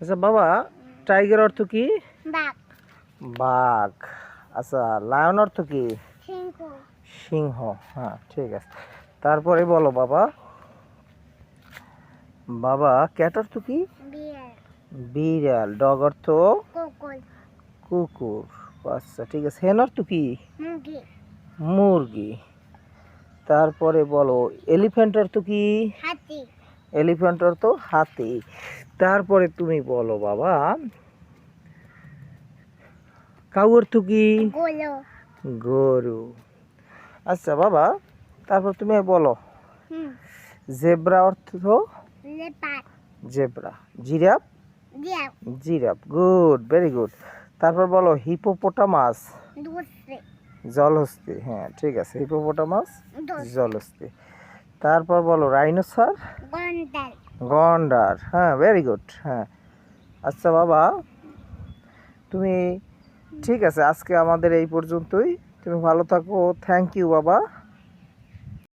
আচ্ছা বাবা টাইগার অর্থ কি? বাঘ। আচ্ছা লায়ন অর্থ কি? সিংহ। হ্যাঁ ঠিক আছে। তারপরে বলো বাবা। বাবা ক্যাট অর্থ কি? বিড়াল। ডগ অর্থ? কুকুর। আচ্ছা ঠিক আছে। হেন অর্থ কি? মুরগি। মুরগি। তারপরে বলো এলিফ্যান্ট অর্থ কি? হাতি। এলিফ্যান্ট অর্থ হাতি। তারপরে তুমি বলো বাবা কাউ অর্থ কি গরু। আচ্ছা বাবা তারপর তুমি বলো। জেব্রা অর্থ জেব্রা। জিরাফ? ডিয়াব জিরাফ গুড ভেরি গুড তারপর বলো হিপোপোটামাস? জলহস্তি হ্যাঁ ঠিক আছে। হিপোপোটামাস জলহস্তি। তারপর বলো রাইনোসার গন্ডার হ্যাঁ ভেরি গুড হ্যাঁ। আচ্ছা বাবা তুমি ঠিক আছে আজকে আমাদের এই পর্যন্তই। তুমি ভালো থাকো থ্যাংক ইউ বাবা।